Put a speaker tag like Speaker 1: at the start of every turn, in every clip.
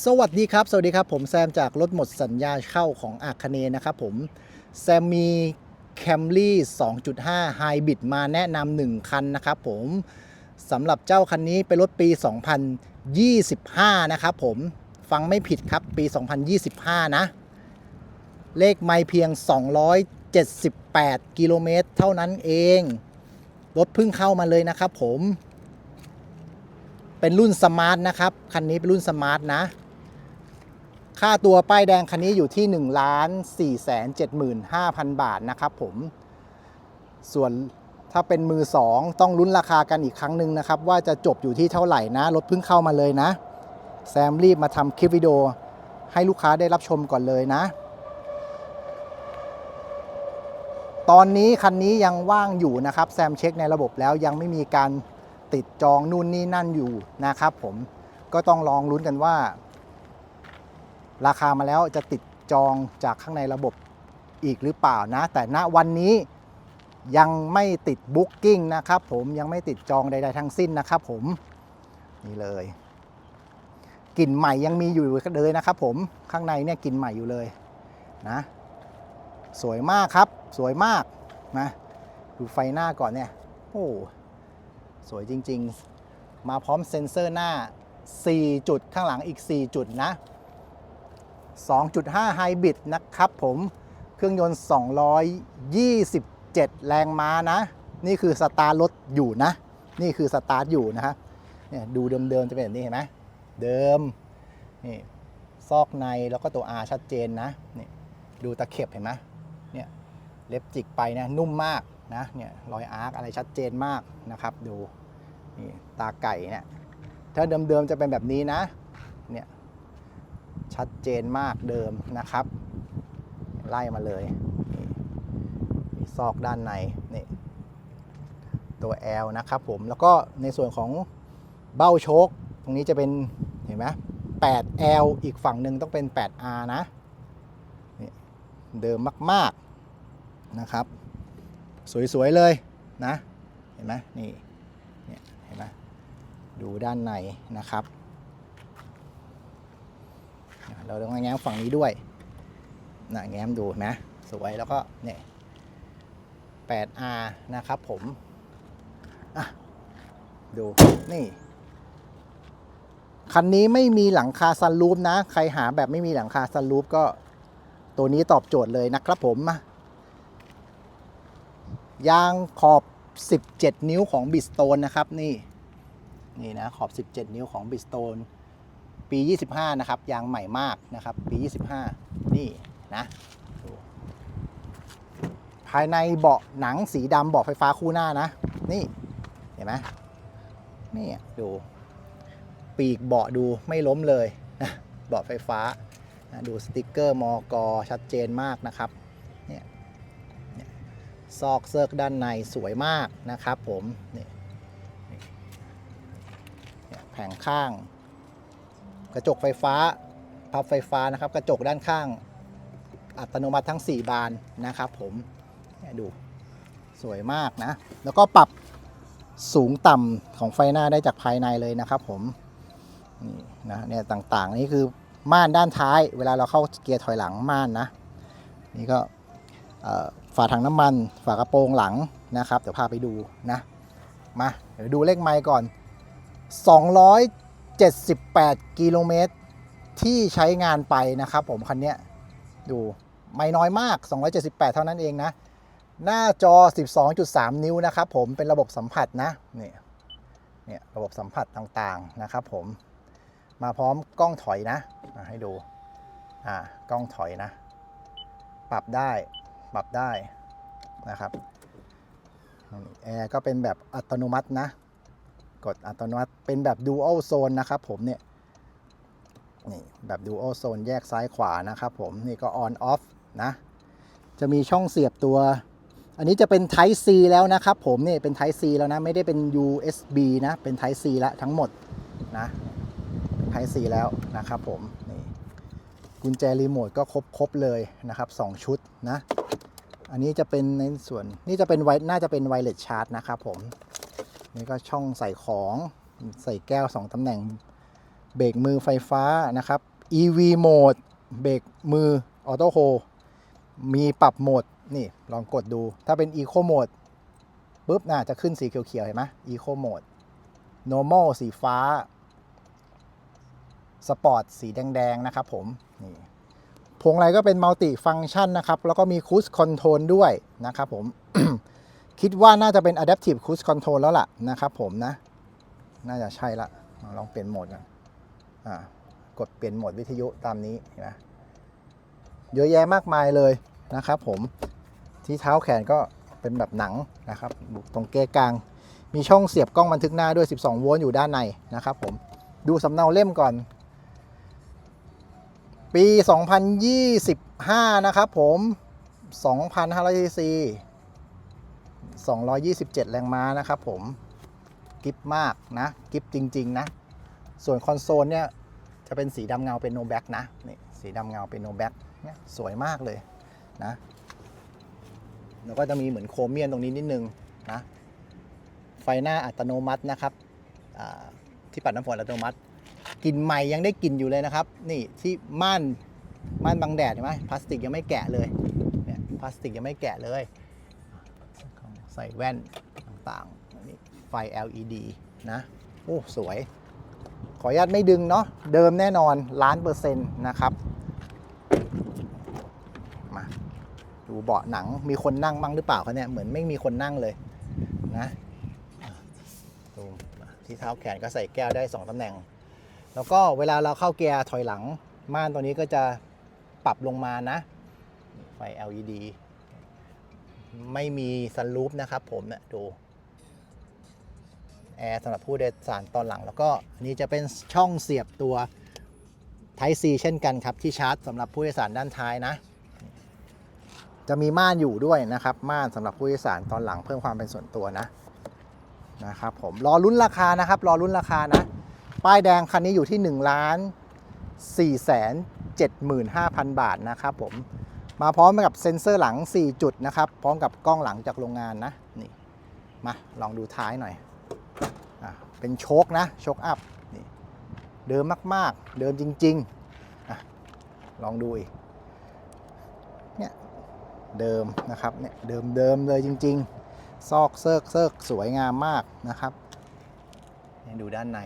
Speaker 1: สวัสดีครับ สวัสดีครับ ผมแซมจากรถหมดสัญญาเข้าของอาคเนนะครับผม แซมมี Camry 2.5 Hybrid มาแนะนำหนึ่งคันนะครับผมสำหรับเจ้าคันนี้เป็นรถปี 2025 นะครับผม ฟังไม่ผิดครับปี 2025 นะ เลขไม่เพียง 278 กิโลเมตรเท่านั้นเอง รถเพิ่งเข้ามาเลยนะครับผมเป็นรุ่นสมาร์ทนะครับ คันนี้เป็นรุ่นสมาร์ทนะ ค่าตัวป้ายแดงคันนี้อยู่ที่1นึ่งล้านสี่แสนเจ็ดหมื่นห้าพันบาทนะครับผม ส่วนถ้าเป็นมือสองต้องลุ้นราคากันอีกครั้งหนึ่งนะครับ ว่าจะจบอยู่ที่เท่าไหร่นะ รถเพิ่งเข้ามาเลยนะ แซมรีบมาทำคลิปวิดีโอให้ลูกค้าได้รับชมก่อนเลยนะ ตอนนี้คันนี้ยังว่างอยู่นะครับ แซมเช็คในระบบแล้วยังไม่มีการติดจองนู่นนี่นั่นอยู่นะครับผมก็ต้องลองลุ้นกันว่า ราคามาแล้วจะติดจองจากข้างในระบบอีกหรือเปล่านะ แต่ณวันนี้ยังไม่ติดบุ๊กกิ้งนะครับผมยังไม่ติดจองใดๆทั้งสิ้นนะครับผมนี่เลยกลิ่นใหม่ยังมีอยู่เลยนะครับผมข้างในเนี่ยกลิ่นใหม่อยู่เลยนะสวยมากครับสวยมากนะดูไฟหน้าก่อนเนี่ยโอ้สวยจริงๆ มาพร้อมเซ็นเซอร์หน้า 4 จุดข้างหลังอีก 4 จุดนะ 2.5 ไฮบริดนะครับผมเครื่องยนต์ 227 แรงม้านะ นี่คือสตาร์ทรถอยู่นะ นี่คือสตาร์ทอยู่นะฮะเนี่ยดูเดิมๆจะเป็นแบบนี้เห็นไหมเดิมนี่ซอกในแล้วก็ตัว R ชัดเจนนะนี่ดูตะเข็บเห็นไหมเนี่ยเล็บจิกไปนะนุ่มมากนะเนี่ยรอยอาร์คอะไรชัดเจนมากนะครับดูนี่ตาไก่เนี่ยถ้าเดิมๆจะเป็นแบบนี้นะเนี่ย ชัดเจนมากเดิมนะครับ ไล่มาเลยมีซอกด้านในนี่ตัว L นะครับผมแล้วก็ในส่วนของเบ้าโชคตรงนี้จะเป็นเห็นไหม 8L อีกฝั่งหนึ่งต้องเป็น 8R นะนเดิมมาก ๆ นะครับ สวย ๆ เลยนะ เห็นไหมนี่เห็นไหมดูด้านในนะครับ เราต้องแง้มฝั่งนี้ด้วยนะแง้มดูนะสวยแล้วก็เนี่ย 8R นะครับผมอะดูนี่ คันนี้ไม่มีหลังคาซันรูฟนะ ใครหาแบบไม่มีหลังคาซันรูฟก็ตัวนี้ตอบโจทย์เลยนะครับผมมายางขอบ 17 นิ้วของบิสโตนนะครับ นี่ นี่นะ ขอบ 17 นิ้วของบิสโตน ปี 25 นะครับ ยางใหม่มากนะครับ ปี 25 นี่นะดูภายในเบาะหนังสีดำเบาะไฟฟ้าคู่หน้านะ นี่เห็นไหมนี่ดู ปีกเบาะดูไม่ล้มเลยนะเบาะไฟฟ้าดูสติกเกอร์มอกอชัดเจนมากนะครับเนี่ยเนี่ซอกเซิร์กด้านในสวยมากนะครับผมนี่แผงข้าง กระจกไฟฟ้าพับไฟฟ้านะครับ กระจกด้านข้าง อัตโนมัติทั้ง 4 บานนะครับ ผมเนี่ยดูสวยมากนะ แล้วก็ปรับสูงต่ำของไฟหน้าได้จากภายในเลยนะครับ ผมนี่นะเนี่ยต่างๆ นี่คือม่านด้านท้าย เวลาเราเข้าเกียร์ถอยหลังม่านนะ นี่ก็ฝาถังน้ำมัน ฝากระโปรงหลังนะครับ เดี๋ยวพาไปดูนะ มา เดี๋ยวดูเลขไมล์ก่อน 78 กิโลเมตร ที่ใช้งานไปนะครับผมคันนี้ดูไม่น้อยมาก 278 เท่านั้นเองนะ หน้าจอ 12.3 นิ้วนะครับผมเป็นระบบสัมผัสนะเนี่ยเนี่ยระบบสัมผัสต่างๆนะครับผมมาพร้อมกล้องถอยนะมาให้ดูอ่ากล้องถอยนะ ปรับได้ปรับได้นะครับแอร์ก็เป็นแบบอัตโนมัตินะ กดอัตโนมัติเป็นแบบ Dual Zone นะครับผมเนี่ยนี่แบบ Dual Zone แยกซ้ายขวานะครับผมนี่ก็ On Off นะ จะมีช่องเสียบตัว อันนี้จะเป็น Type C แล้วนะครับผมนี่เป็น Type C แล้วนะ ไม่ได้เป็น USB นะ เป็น Type C แล้วทั้งหมดนะ Type C แล้วนะครับผมนี่กุญแจรีโมทก็ครบครบเลยนะครับ 2 ชุดนะ อันนี้จะเป็นในส่วนนี่จะเป็นไวน่าจะเป็นไวเลสชาร์จนะครับผม นี่ก็ช่องใส่ของใส่แก้ว 2ตำแหน่ง เบรกมือไฟฟ้านะครับ EV Mode เบรกมือออโต้โฮมีปรับโหมด นี่ลองกดดู ถ้าเป็น Eco Mode ปุ๊บน่าจะขึ้นสีเขียวๆ เห็นไหม Eco Mode Normal สีฟ้า Sport สีแดง ๆ นะครับผม นี่พวงมาลัยก็เป็นมัลติฟัง c t ชันนะครับ แล้วก็มีคู i คอนโทรลด้วยนะครับผม คิดว่าน่าจะเป็น Adaptive Cruise Control แล้วล่ะนะครับผมนะ น่าจะใช่ละ ลองเปลี่ยนโหมดกันอ่ากดเปลี่ยนโหมดวิทยุตามนี้นไหมเยอะแยะมากมายเลยนะครับผมที่เท้าแขนก็เป็นแบบหนังนะครับตรงเกกลาง มีช่องเสียบกล้องบันทึกหน้าด้วย 12 โวลต์อยู่ด้านในนะครับผมดูสำเนาเล่มก่อน ปี 2025 นะครับผม 2,500ซีซี 227 แรงม้านะครับผมกิฟมากนะกิฟจริง ๆ นะ ส่วนคอนโซลเนี่ยจะเป็นสีดำเงาเป็นโนแบ็กนะนี่สีดำเงาเป็นโนแบ็กเนี่ยสวยมากเลยนะแล้วก็จะมีเหมือนโครเมียนตรงนี้นิดนึงนะไฟหน้าอัตโนมัตินะครับที่ปัดน้ำฝนอัตโนมัติกลิ่นใหม่ยังได้กลิ่นอยู่เลยนะครับ นี่ที่ม่านม่านบังแดดเห็นไหมพลาสติกยังไม่แกะเลยเนี่ยพลาสติกยังไม่แกะเลย ใส่แว่นต่างๆนี่ไฟ LED นะ โอ้ สวย ขออนุญาตไม่ดึงเนาะเดิมแน่นอนล้านเปอร์เซ็นต์นะครับมาดูเบาะหนังมีคนนั่งบ้างหรือเปล่าคะเนี่ยเหมือนไม่มีคนนั่งเลยนะดูที่เท้าแขนก็ใส่แก้วได้ 2ตำแหน่ง แล้วก็เวลาเราเข้าเกียร์ถอยหลังม่านตัวนี้ก็จะปรับลงมานะ ไฟ LED ไม่มีซันรูฟนะครับผมเนี่ยดูแอร์สำหรับผู้โดยสารตอนหลัง แล้วก็อันนี้จะเป็นช่องเสียบตัว Type C เช่นกันครับ ที่ชาร์จสำหรับผู้โดยสารด้านท้ายนะ จะมีม่านอยู่ด้วยนะครับ ม่านสำหรับผู้โดยสารตอนหลังเพิ่มความเป็นส่วนตัวนะนะครับผมรอลุ้นราคานะครับ รอลุ้นราคานะ ป้ายแดงคันนี้อยู่ที่1ล้าน4แสน75,000 บาทนะครับผม มาพร้อมกับเซ็นเซอร์หลัง 4 จุดนะครับ พร้อมกับกล้องหลังจากโรงงานนะนี่มาลองดูท้ายหน่อยอะเป็นโชคนะโชคอัพนี่เดิมมากๆ เดิมจริงๆอะลองดูอีกเนี่ยเดิมนะครับเนี่ยเดิมเดิมเลยจริง ๆ ซอกเซิกเซิกสวยงามมากนะครับนี่ดูด้านใน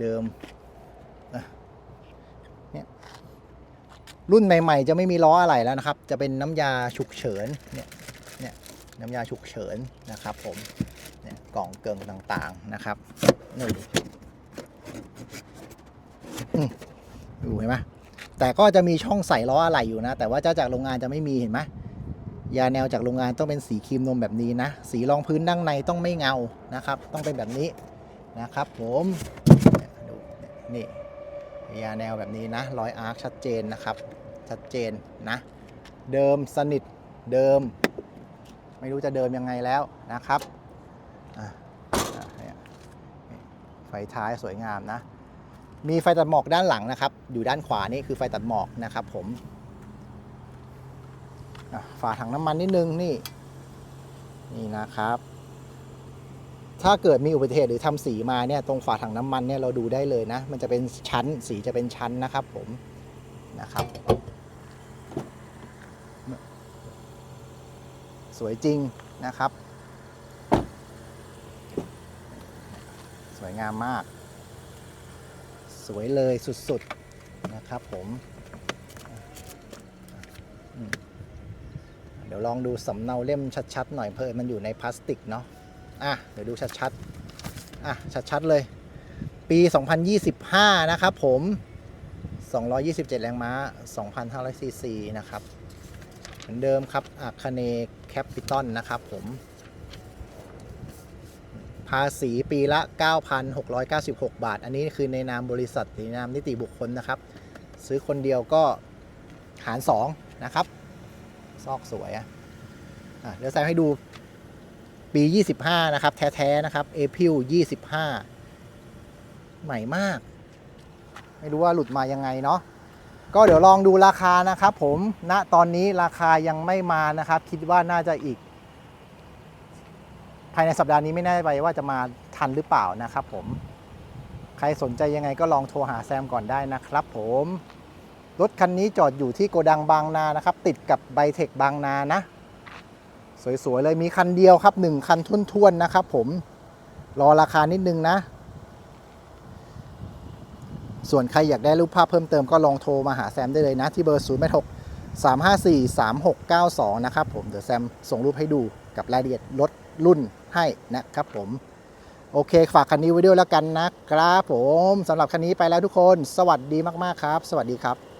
Speaker 1: เดิม รุ่นใหม่ ๆ จะไม่มีล้ออะไรแล้วนะครับ จะเป็นน้ำยาฉุกเฉินเนี่ยเนี่ยน้ำยาฉุกเฉินนะครับ ผมเนี่ยกล่องเกิงต่างๆนะครับนี่ดูเห็นไหมแต่ก็จะมีช่องใส่ล้ออะไรอยู่นะ แต่ว่าเจ้าจากโรงงานจะไม่มีเห็นไหมยาแนวจากโรงงานต้องเป็นสีครีมนมแบบนี้นะ สีรองพื้นด้านในต้องไม่เงานะครับ ต้องเป็นแบบนี้นะครับ ผมเนี่ ยาแนวแบบนี้นะรอยอาร์คชัดเจนนะครับ ชัดเจนนะ เดิมสนิทเดิม ไม่รู้จะเดิมยังไงแล้วนะครับไฟท้ายสวยงามนะ มีไฟตัดหมอกด้านหลังนะครับ อยู่ด้านขวานี่คือไฟตัดหมอกนะครับผมฝาถังน้ำมันนิดนึงนี่ นี่นะครับ ถ้าเกิดมีอุบัติเหตุหรือทำสีมาเนี่ยตรงฝาถังน้ำมันเนี่ยเราดูได้เลยนะ มันจะเป็นชั้นสีจะเป็นชั้นนะครับผมนะครับ สวยจริงนะครับ สวยงามมาก สวยเลยสุดๆนะครับผมเดี๋ยวลองดูสำเนาเล่มชัดๆ หน่อยเพอมันอยู่ในพลาสติกเนาะ อะเดี๋ยวดูชัดๆ อะชัดๆ เลย ปี 2025 นะครับผม 227 แรงม้า 2,500 ซีซีนะครับเหมือนเดิมครับอาคาเนแคปิตอลนะครับผม ภาษีปีละ 9,696 บาท อันนี้คือในนามบริษัทในนามนิติบุคคลนะครับ ซื้อคนเดียวก็หาร 2 นะครับ ซอกสวยอะอะเดี๋ยวใส่ให้ดู ปี 25 นะครับ แท้ๆ นะครับเอพิล25 ใหม่มาก ไม่รู้ว่าหลุดมายังไงเนาะก็เดี๋ยวลองดูราคานะครับผมณตอนนี้ราคายังไม่มานะครับ คิดว่าน่าจะอีก ภายในสัปดาห์นี้ไม่แน่ใจว่าจะมาทันหรือเปล่านะครับผม ใครสนใจยังไงก็ลองโทรหาแซมก่อนได้นะครับผมรถคันนี้จอดอยู่ที่โกดังบางนานะครับ ติดกับไบเทคบางนานะ สวยๆเลยมีคันเดียวครับ 1 คันทุ่นๆนะครับผมรอราคานิดนึงนะ ส่วนใครอยากได้รูปภาพเพิ่มเติมก็ลองโทรมาหาแซมได้เลยนะ ที่เบอร์0 8 6 3 5 4 3 6 9 2 นะครับผม เดี๋ยวแซมส่งรูปให้ดูกับรายละเอียดรถรุ่นให้นะครับผม โอเค ฝากคันนี้ไว้ด้วยแล้วกันนะครับผมสำหรับคันนี้ไปแล้วทุกคน สวัสดีมากๆครับ สวัสดีครับ